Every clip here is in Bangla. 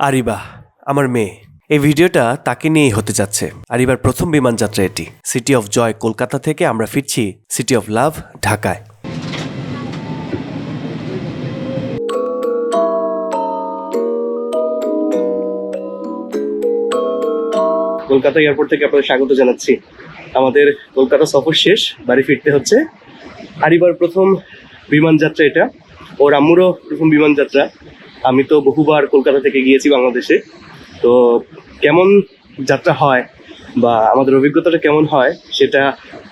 আরিবা, আমার মেয়ে। এই ভিডিওটা তাকে নিয়েই হতে যাচ্ছে। আরিবার প্রথম বিমান যাত্রা এটি। সিটি অফ জয় কলকাতা থেকে আমরা ফিরছি সিটি অফ লাভ ঢাকায়। কলকাতা এয়ারপোর্ট থেকে আপনাদের স্বাগত জানাচ্ছি। আমাদের কলকাতা সফর শেষ, বাড়ি ফিরতে হচ্ছে। আরিবার প্রথম বিমান যাত্রা এটা। ওর আম্মুরও প্রথম বিমান যাত্রা আমি তো বহুবার কলকাতা থেকে গিয়েছি বাংলাদেশে। তো কেমন যাত্রা হয় বা আমাদের অভিজ্ঞতাটা কেমন হয় সেটা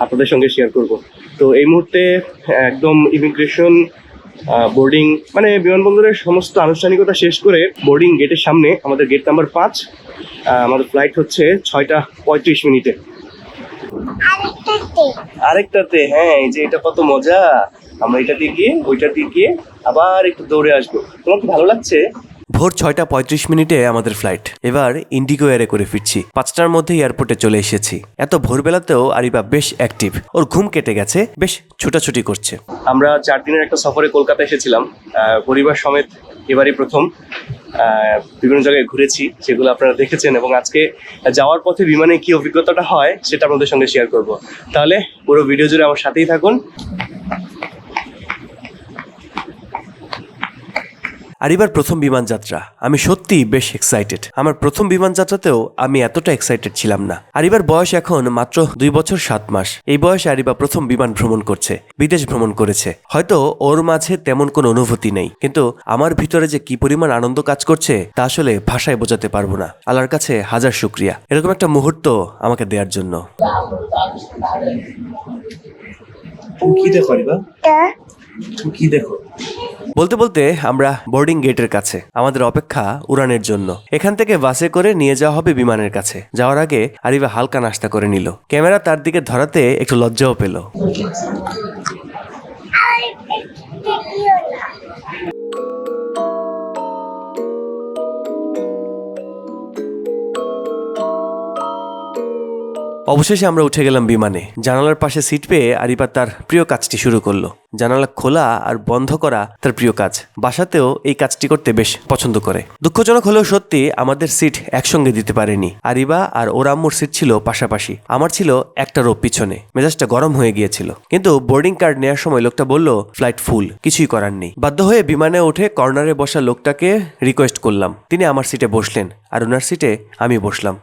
আপনাদের সঙ্গে শেয়ার করব। তো এই মুহূর্তে একদম ইমিগ্রেশন বোর্ডিং মানে বিমানবন্দরের সমস্ত আনুষ্ঠানিকতা শেষ করে বোর্ডিং গেটের সামনে আমাদের গেট নাম্বার পাঁচ আমাদের ফ্লাইট হচ্ছে ছয়টা পঁয়ত্রিশ মিনিটে। আরেকটাতে হ্যাঁ এই যে এটা কত মজা। আমরা এটা দিয়ে গিয়ে ওইটা দিয়ে গিয়ে আবার একটু দৌড়ে আসব। তোমার কি ভালো লাগছে? ভোর ছয়টা পঁয়ত্রিশ মিনিটে আমাদের ফ্লাইট এবার ইন্ডিগো এয়ারে করে ফিরছি। পাঁচটার মধ্যে এয়ারপোর্টে চলে এসেছি। এত ভোরবেলাতেও আরিবা বেশ অ্যাক্টিভ ওর ঘুম কেটে গেছে বেশ ছোটাছুটি করছে। আমরা চার দিনের একটা সফরে কলকাতা এসেছিলাম। পরিবার সমেত এবারই প্রথম। বিভিন্ন জায়গায় ঘুরেছি সেগুলো আপনারা দেখেছেন। এবং আজকে যাওয়ার পথে বিমানে কি অভিজ্ঞতাটা হয় সেটা আপনাদের সঙ্গে শেয়ার করব। তাহলে পুরো ভিডিও জুড়ে আমার সাথেই থাকুন। আরিবার প্রথম বিমান যাত্রা। আমি সত্যিই বেশ এক্সাইটেড আমার প্রথম বিমান যাত্রাতেও আমি এতটা এক্সাইটেড ছিলাম না। আরিবার বয়স এখন মাত্র দুই বছর সাত মাস। এই বয়সে আরিবা প্রথম বিমান ভ্রমণ করছে বিদেশ ভ্রমণ করেছে। হয়তো ওর মাঝে তেমন কোনো অনুভূতি নেই। কিন্তু আমার ভিতরে যে কি পরিমাণ আনন্দ কাজ করছে তা আসলে ভাষায় বোঝাতে পারব না। আল্লাহর কাছে হাজার শুক্রিয়া। এরকম একটা মুহূর্ত আমাকে দেওয়ার জন্য। কি দেখো রিবা? কি দেখো? বলতে বলতে আমরা বোর্ডিং গেটের কাছে আমাদের অপেক্ষা উড়ানের জন্য এখান থেকে বাসে করে নিয়ে যাওয়া হবে বিমানের কাছে যাওয়ার আগে আরিবা হালকা নাস্তা করে নিল ক্যামেরা তার দিকে ধরাতে একটু লজ্জাও পেল অবশেষে আমরা উঠে গেলাম বিমানে। জানালার পাশে সিট পেয়ে আরিবা তার প্রিয় কাজটি শুরু করল। জানালা খোলা আর বন্ধ করা তার প্রিয় কাজ। বাসাতেও এই কাজটি করতে বেশ পছন্দ করে। দুঃখজনক হলেও সত্যি আমাদের সিট একসঙ্গে দিতে পারেনি। আরিবা আর ওর আম্মুর সিট ছিল পাশাপাশি। আমার ছিল একটা রোপ পিছনে। মেজাজটা গরম হয়ে গিয়েছিল। কিন্তু বোর্ডিং কার্ড নেওয়ার সময় লোকটা বলল, ফ্লাইট ফুল। কিছুই করার নেই। বাধ্য হয়ে বিমানে উঠে কর্নারে বসা লোকটাকে রিকোয়েস্ট করলাম। তিনি আমার সিটে বসলেন। আর ওনার সিটে আমি বসলাম।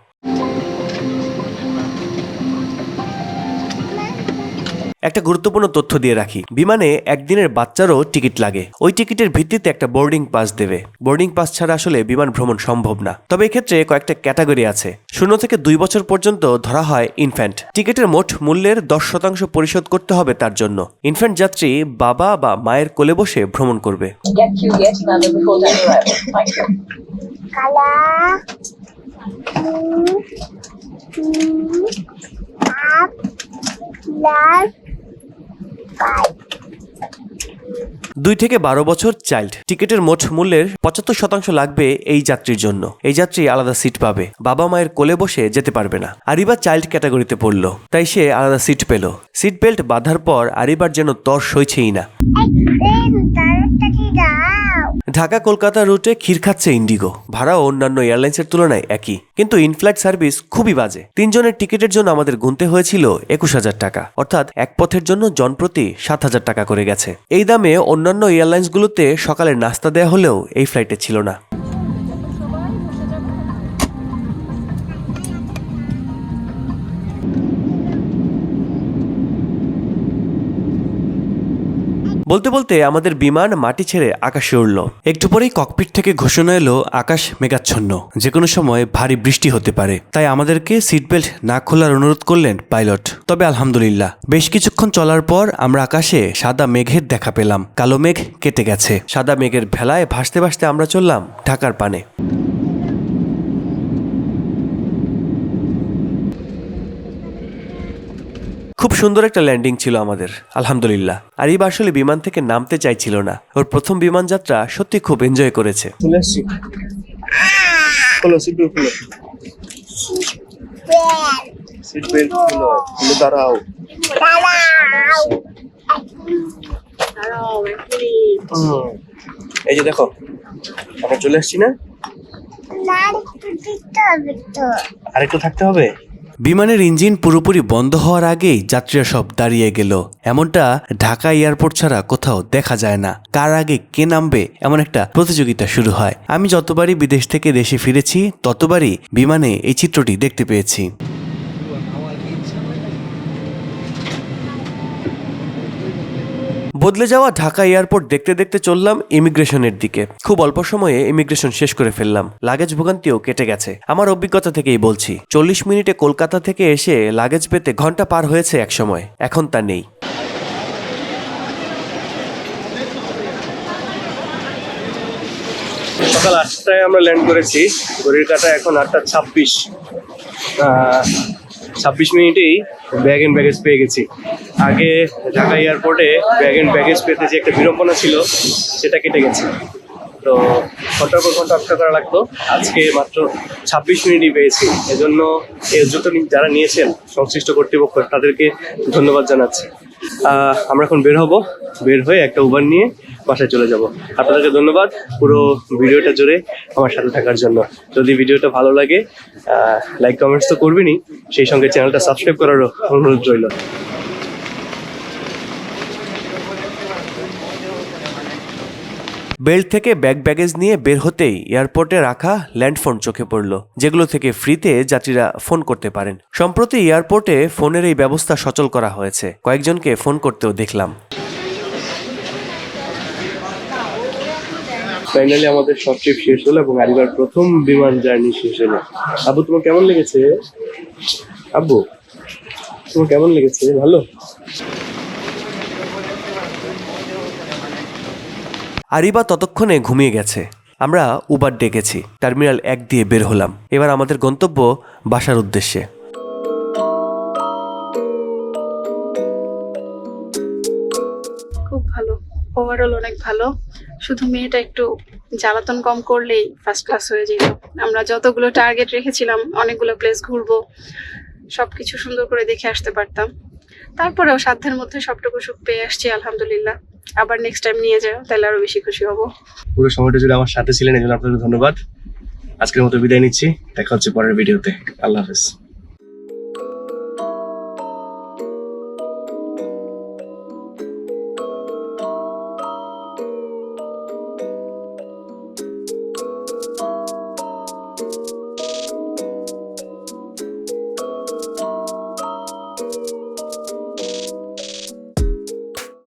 একটা গুরুত্বপূর্ণ তথ্য দিয়ে রাখি। বিমানে একদিনের বাচ্চারও টিকিট লাগে। ওই টিকিটের ভিত্তিতে একটা বোর্ডিং পাস দেবে। বোর্ডিং পাস ছাড়া আসলে বিমান ভ্রমণ সম্ভব না। তবে এক্ষেত্রে কয়েকটা ক্যাটাগরি আছে। শূন্য থেকে দুই বছর পর্যন্ত ধরা হয় ইনফ্যান্ট টিকিটের মোট মূল্যের দশ শতাংশ পরিশোধ করতে হবে তার জন্য। ইনফ্যান্ট যাত্রী বাবা বা মায়ের কোলে বসে ভ্রমণ করবে। Get দুই থেকে বারো বছর চাইল্ড। টিকিটের মোট মূল্যের পঁচাত্তর শতাংশ লাগবে এই যাত্রীর জন্য। এই যাত্রী আলাদা সিট পাবে। বাবা মায়ের কোলে বসে যেতে পারবে না। আরিবা চাইল্ড ক্যাটাগরিতে পড়ল। তাই সে আলাদা সিট পেল। সিট বেল্ট বাঁধার পর আরিবার যেন তর সইছেই না। ঢাকা কলকাতা রুটে ক্ষীর খাচ্ছে ইন্ডিগো। ভাড়া অন্যান্য এয়ারলাইন্সের তুলনায় একই। কিন্তু ইনফ্লাইট সার্ভিস খুবই বাজে। তিনজনের টিকিটের জন্য আমাদের গুনতে হয়েছিল একুশ হাজার টাকা। অর্থাৎ এক পথের জন্য জনপ্রতি সাত হাজার টাকা করে গেছে। এই দামে অন্যান্য এয়ারলাইন্সগুলোতে সকালের নাস্তা দেওয়া হলেও এই ফ্লাইটে ছিল না। বলতে বলতে আমাদের বিমান মাটি ছেড়ে আকাশে উড়ল। একটু পরেই ককপিট থেকে ঘোষণা এলো, আকাশ মেঘাচ্ছন্ন। যে কোনো সময় ভারী বৃষ্টি হতে পারে। তাই আমাদেরকে সিট বেল্ট না খোলার অনুরোধ করলেন পাইলট তবে আলহামদুলিল্লাহ। বেশ কিছুক্ষণ চলার পর আমরা আকাশে সাদা মেঘের দেখা পেলাম। কালো মেঘ কেটে গেছে। সাদা মেঘের ভেলায় ভাসতে ভাসতে আমরা চললাম ঢাকার পানে। খুব সুন্দর একটা ল্যান্ডিং ছিল আমাদের আলহামদুলিল্লাহ। আর এই আসলে বিমান থেকে নামতে চাইছিল না। ওর প্রথম বিমান যাত্রা সত্যি খুব এনজয় করেছে। দাঁড়াও। এই যে দেখো আমরা চলে আসছি না? আরেকটু থাকতে হবে? বিমানের ইঞ্জিন পুরোপুরি বন্ধ হওয়ার আগেই যাত্রীরা সব দাঁড়িয়ে গেল। এমনটা ঢাকা এয়ারপোর্ট ছাড়া কোথাও দেখা যায় না। কার আগে কে নামবে এমন একটা প্রতিযোগিতা শুরু হয়। আমি যতবারই বিদেশ থেকে দেশে ফিরেছি, ততবারই বিমানে এই চিত্রটি দেখতে পেয়েছি। বদলে যাওয়া ঢাকা এয়ারপোর্ট দেখতে দেখতে চললাম ইমিগ্রেশনের দিকে। খুব অল্প সময়ে ইমিগ্রেশন শেষ করে ফেললাম। লাগেজ ভোগান্তিও কেটে গেছে। আমার অভিজ্ঞতা থেকেই বলছি, চল্লিশ মিনিটে কলকাতা থেকে এসে লাগেজ পেতে ঘণ্টা পার হয়েছে এক সময়। এখন তা নেই। সকাল আটটায় আমরা ল্যান্ড করেছি। ঘড়ির কাটা এখন আটটা ছাব্বিশ। ছাব্বিশ মিনিটেই ব্যাগ এন্ড ব্যাগেজ পেয়ে গেছি। আগে ঢাকা এয়ারপোর্টে ব্যাগ এন্ড ব্যাগেজ পেতে যে একটা বিড়ম্বনা ছিল, সেটা কেটে গেছে। তো ঘণ্টার পর ঘণ্টা অপেক্ষা করা লাগতো। আজকে মাত্র ছাব্বিশ মিনিটই পেয়েছি। এজন্য এই উদ্যোগটা যারা নিয়েছেন, সংশ্লিষ্ট কর্তৃপক্ষ, তাদেরকে ধন্যবাদ জানাচ্ছি। আমরা এখন বের হব। বের হয়ে একটা উবার নিয়ে বাসায় চলে যাব। আপনাদেরকে ধন্যবাদ পুরো ভিডিওটা জুড়ে আমার সাথে থাকার জন্য। যদি ভিডিওটা ভালো লাগে লাইক কমেন্টস তো করবেনই। সেই সঙ্গে চ্যানেলটা সাবস্ক্রাইব করারও অনুরোধ রইল। বেল্ট থেকে ব্যাগ ব্যাগেজ নিয়ে বের হতেই এয়ারপোর্টে রাখা ল্যান্ডফোন চোখে পড়ল, যেগুলো থেকে ফ্রিতে যাত্রীরা ফোন করতে পারেন। সম্প্রতি এয়ারপোর্টে ফোনের এই ব্যবস্থা সচল করা হয়েছে। কয়েকজনকে ফোন করতেও দেখলাম। ফাইনালি আমাদের সব ট্রিপ শেষ হলো এবং আরিবার প্রথম বিমান জার্নি শেষ হলো। আব্বু, তোমার কেমন লেগেছে? আব্বু, তোমার কেমন লেগেছে? ভালো? আরিবা ততক্ষণে ঘুমিয়ে গেছে। আমরা উবার ডেকেছি, টার্মিনাল এক দিয়ে বের হলাম। এবার আমাদের গন্তব্য বাসার উদ্দেশ্যে। খুব ভালো। ওভারঅল অনেক ভালো। শুধু মেয়েটা একটু জ্বালাতন কম করলেই ফার্স্ট ক্লাস হয়ে যেত। আমরা যতগুলো টার্গেট রেখেছিলাম, অনেকগুলো প্লেস ঘুরবো, সবকিছু সুন্দর করে দেখে আসতে পারতাম। তারপরেও সাধ্যের মধ্যে সবটুকু সুখ পেয়ে আসছি, আলহামদুলিল্লাহ। আবার নেক্সট টাইম নিয়ে যাও, তাহলে আরও বেশি খুশি হব। পুরো সময়টা জুড়ে আমার সাথে ছিলেন এজন্য জন্য আপনাদের ধন্যবাদ। আজকের মতো বিদায় নিচ্ছি। দেখা হচ্ছে পরের ভিডিওতে। আল্লাহ হাফেজ।